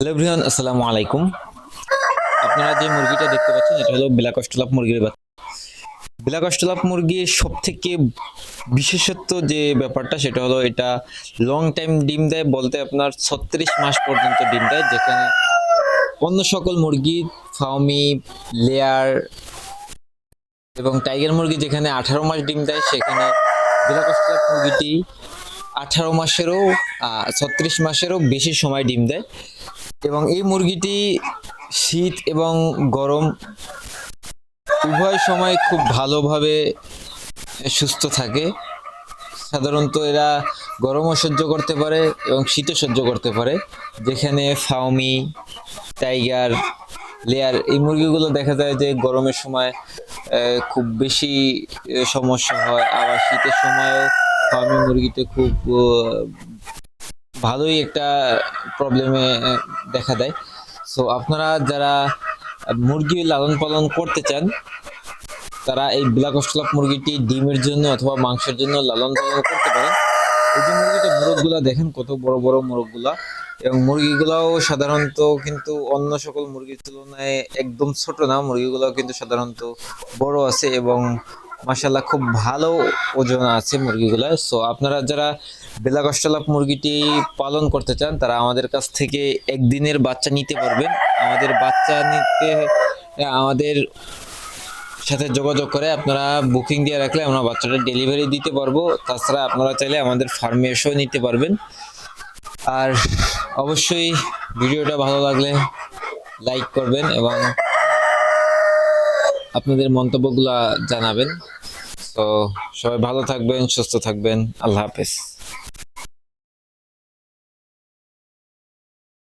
Hello Brian আসসালামু আলাইকুম আপনারা যে মুরগিটা দেখতে পাচ্ছেন, এটা হলো ব্ল্যাক মুরগির বাচ্চা। ব্ল্যাক মুরগির সব থেকে বিশেষত্ব যে ব্যাপারটা, সেটা হলো এটা লং টাইম ডিম দেয় বলতে আপনার ছত্রিশ মাস পর্যন্ত ডিম দেয়, যেখানে অন্য সকল মুরগি ফাউমি লেয়ার এবং টাইগার মুরগি যেখানে আঠারো মাস ডিম দেয়, সেখানে ব্ল্যাক মুরগিটি আঠারো মাসেরও ছত্রিশ মাসেরও বেশি সময় ডিম দেয়। এবং এই মুরগিটি শীত এবং গরম উভয় সময় খুব ভালোভাবে সুস্থ থাকে। সাধারণত এরা গরমও সহ্য করতে পারে এবং শীতও সহ্য করতে পারে। যেখানে ফাউমি টাইগার, লেয়ার এই মুরগিগুলো দেখা যায় যে গরমের সময় খুব বেশি সমস্যা হয়। আবার শীতের সময়ও ফার্মি মুরগিতে খুব ভালোই একটা প্রবলেমে দেখা দেয়। সো আপনারা যারা মুরগি লালন পালন করতে চান, তারা এই ব্ল্যাক মুরগিটি ডিমের জন্য অথবা মাংসের জন্য লালন পালন করতে পারেন। এই যে মুরগিটা মোরগগুলা, দেখেন কত বড় বড় মোরগগুলা। এবং মুরগিগুলাও সাধারণত কিন্তু অন্য সকল মুরগির তুলনায় একদম ছোট না। মুরগিগুলাও কিন্তু সাধারণত বড় আছে এবং মাসাল্লাহ খুব ভালো ওজন আছে মুরগিগুলো। সো আপনারা যারা বেলা কষ্টলাপ মুরগিটি পালন করতে চান, তারা আমাদের কাছ থেকে একদিনের বাচ্চা নিতে পারবেন। আমাদের বাচ্চা নিতে, আমাদের সাথে যোগাযোগ করে আপনারা বুকিং দিয়ে রাখলে আমরা বাচ্চাটা ডেলিভারি দিতে পারব। তাছাড়া আপনারা চাইলে আমাদের ফার্মে এসেও নিতে পারবেন। আর অবশ্যই ভিডিওটা ভালো লাগলে লাইক করবেন এবং আপনাদের মন্তব্যগুলো জানাবেন। তো সবাই ভালো থাকবেন সুস্থ থাকবেন। আল্লাহ হাফেজ।